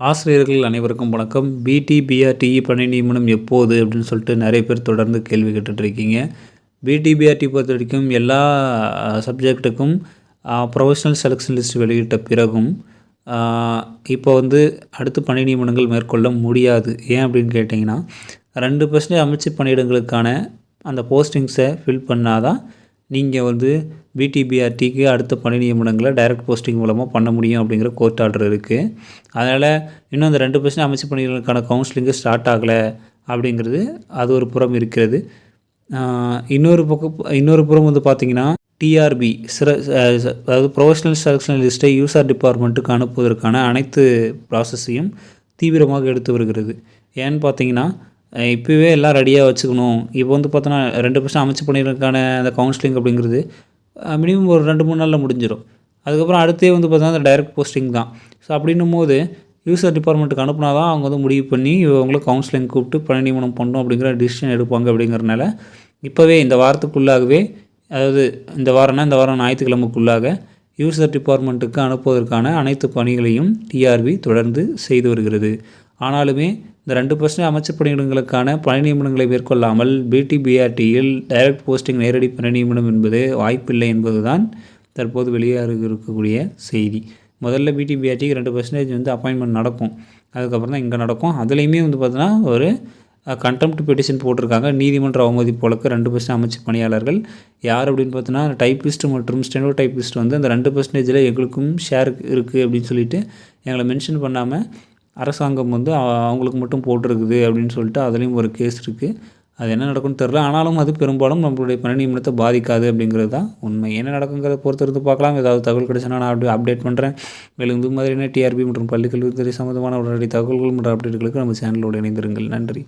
ஆசிரியர்கள் அனைவருக்கும் வணக்கம். பிடி பிஆர்டிஇ பணி நியமனம் எப்போது அப்படின்னு சொல்லிட்டு நிறைய பேர் தொடர்ந்து கேள்வி கேட்டுட்ருக்கீங்க பிடி பிஆர்டி பொறுத்த வரைக்கும் எல்லா சப்ஜெக்ட்டுக்கும் ப்ரொஃபஷனல் செலெக்ஷன் லிஸ்ட் வெளியிட்ட பிறகும் இப்போ வந்து அடுத்து பணி நியமனங்கள் மேற்கொள்ள முடியாது. ஏன் அப்படின்னு கேட்டிங்கன்னா ரெண்டு பர்சன்டேஜ் அமைச்சு பணியிடங்களுக்கான அந்த போஸ்டிங்ஸை ஃபில் பண்ணால் தான் நீங்கள் வந்து பிடிபிஆர்டிக்கு அடுத்த பணி நியமனங்களை டைரக்ட் போஸ்டிங் மூலமாக பண்ண முடியும் அப்படிங்கிற கோர்ட் ஆர்டர் இருக்குது அதனால் இன்னும் அந்த ரெண்டு பர்சன்ட் அமைச்சு பணிகளுக்கான கவுன்சிலிங்கு ஸ்டார்ட் ஆகலை அப்படிங்கிறது அது ஒரு புறம் இருக்கிறது. இன்னொரு பக்கம் இன்னொரு புறம் வந்து பார்த்திங்கன்னா டிஆர்பி சிற அதாவது ப்ரொஃபஷனல் செலக்ஷன் லிஸ்ட்டை யூசர் டிபார்ட்மெண்ட்டுக்கு அனுப்புவதற்கான அனைத்து ப்ராசஸையும் தீவிரமாக எடுத்து வருகிறது. ஏன்னு பார்த்தீங்கன்னா இப்போவே எல்லாம் ரெடியாக வச்சுக்கணும். இப்போ வந்து பார்த்தோன்னா ரெண்டு பர்சன்ட் அமைச்சு பண்ணிடுறதுக்கான அந்த கவுன்சிலிங் அப்படிங்கிறது மினிமம் ஒரு ரெண்டு மூணு நாளில் முடிஞ்சிடும் அதுக்கப்புறம் அடுத்தே வந்து பார்த்தோன்னா அந்த டைரக்ட் போஸ்டிங் தான். ஸோ அப்படின்னும் போது யூசர் டிபார்ட்மெண்ட்டுக்கு அனுப்புனா தான் அவங்க வந்து முடிவு பண்ணி இவங்களை கவுன்சிலிங் கூப்பிட்டு பணி நியமனம் பண்ணணும் அப்படிங்கிற டிசிஷன் எடுப்பாங்க அப்படிங்கிறனால இப்போவே இந்த வாரத்துக்குள்ளாகவே அதாவது இந்த வாரம்னா இந்த வாரம் ஞாயிற்றுக்கிழமைக்குள்ளாக யூசர் டிபார்ட்மெண்ட்டுக்கு அனுப்புவதற்கான அனைத்து பணிகளையும் டிஆர்பி தொடர்ந்து செய்து வருகிறது. ஆனாலுமே இந்த ரெண்டு பர்சன்ட் அமைச்சர் பணியிடங்களுக்கான பணி நியமனங்களை மேற்கொள்ளாமல் பிடிபிஆர்டியில் டைரக்ட் போஸ்டிங் நேரடி பணி நியமனம் என்பது வாய்ப்பில்லை என்பதுதான் தற்போது வெளியாக இருக்கக்கூடிய செய்தி. முதல்ல பிடிபிஆர்டிக்கு ரெண்டு பர்சன்டேஜ் வந்து அப்பாயின்மெண்ட் நடக்கும். அதுக்கப்புறம் தான் இங்கே நடக்கும். அதுலேயுமே வந்து பார்த்தீங்கன்னா ஒரு கண்டெம்ட் பெட்டிஷன் போட்டிருக்காங்க. நீதிமன்ற அவமதி போலக்கு ரெண்டு பர்சன்ட் அமைச்சு பணியாளர்கள். யார் அப்படின்னு பார்த்தோன்னா டைப்பிஸ்ட் மற்றும் ஸ்டெனோ டைப்பிஸ்ட் வந்து அந்த ரெண்டு பர்சன்டேஜில் எங்களுக்கும் ஷேர் இருக்குது அப்படின்னு சொல்லிட்டு எங்களை மென்ஷன் பண்ணாமல் அரசாங்கம் வந்து அவங்களுக்கு மட்டும் போட்டிருக்குது அப்படின்னு சொல்லிட்டு அதுலேயும் ஒரு கேஸ் இருக்குது அது என்ன நடக்கும்னு தெரில ஆனாலும் அது பெரும்பாலும் நம்மளுடைய பணி நியமனத்தை பாதிக்காது அப்படிங்கிறது தான் உண்மை. என்ன நடக்குங்கிறத பொறுத்திருந்து பார்க்கலாம். ஏதாவது தகவல் கிடைச்சுன்னா நான் அப்படி அப்டேட் பண்ணுறேன் மேலும் இது மாதிரியான டிஆர்பி மற்றும் பள்ளிக்கல்வித்துறை சம்மந்தமான உடனடி தகவல்கள் மற்றும் அப்டேட்டுகளுக்கு நம்ம சேனலோடு இணைந்திருங்கள். நன்றி.